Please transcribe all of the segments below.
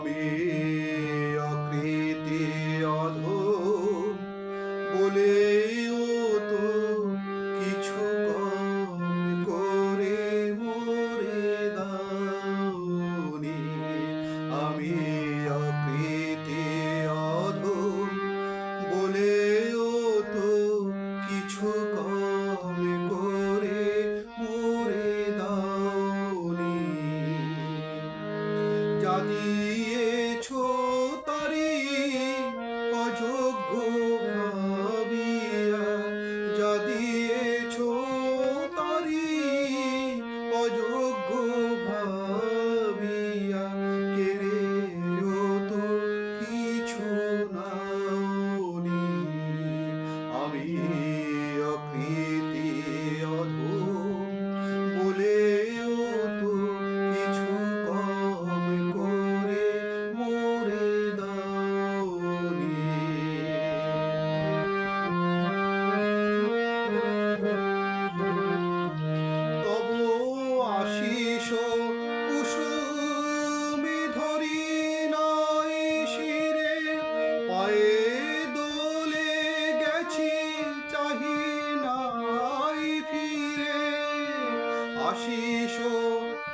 আমি অকৃতি অধ বলে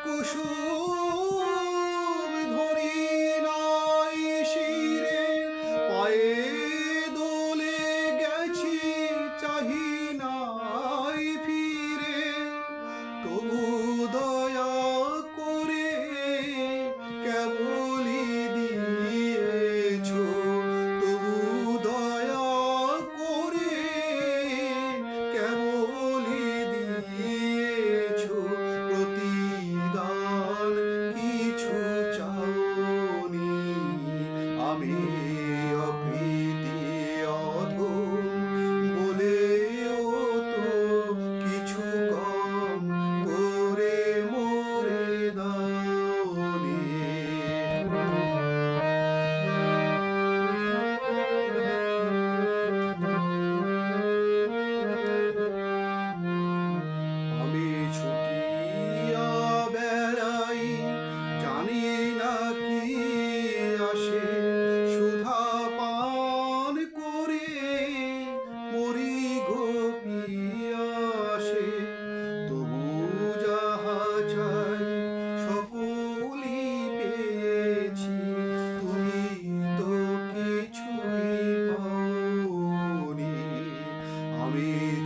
কুসুম ধরি breathe.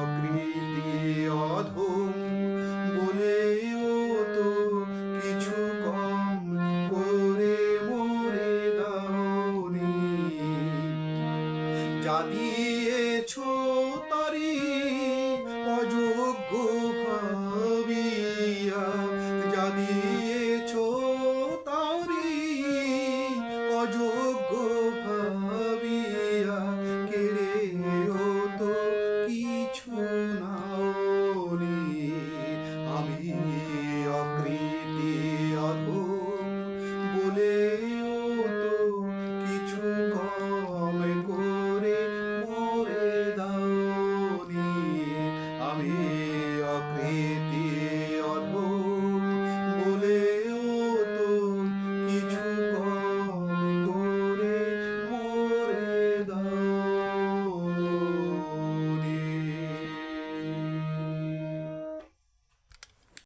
অকৃতি অধম বলেও তো কিছু কম করে মরে দাওনি। যা দিয়েছ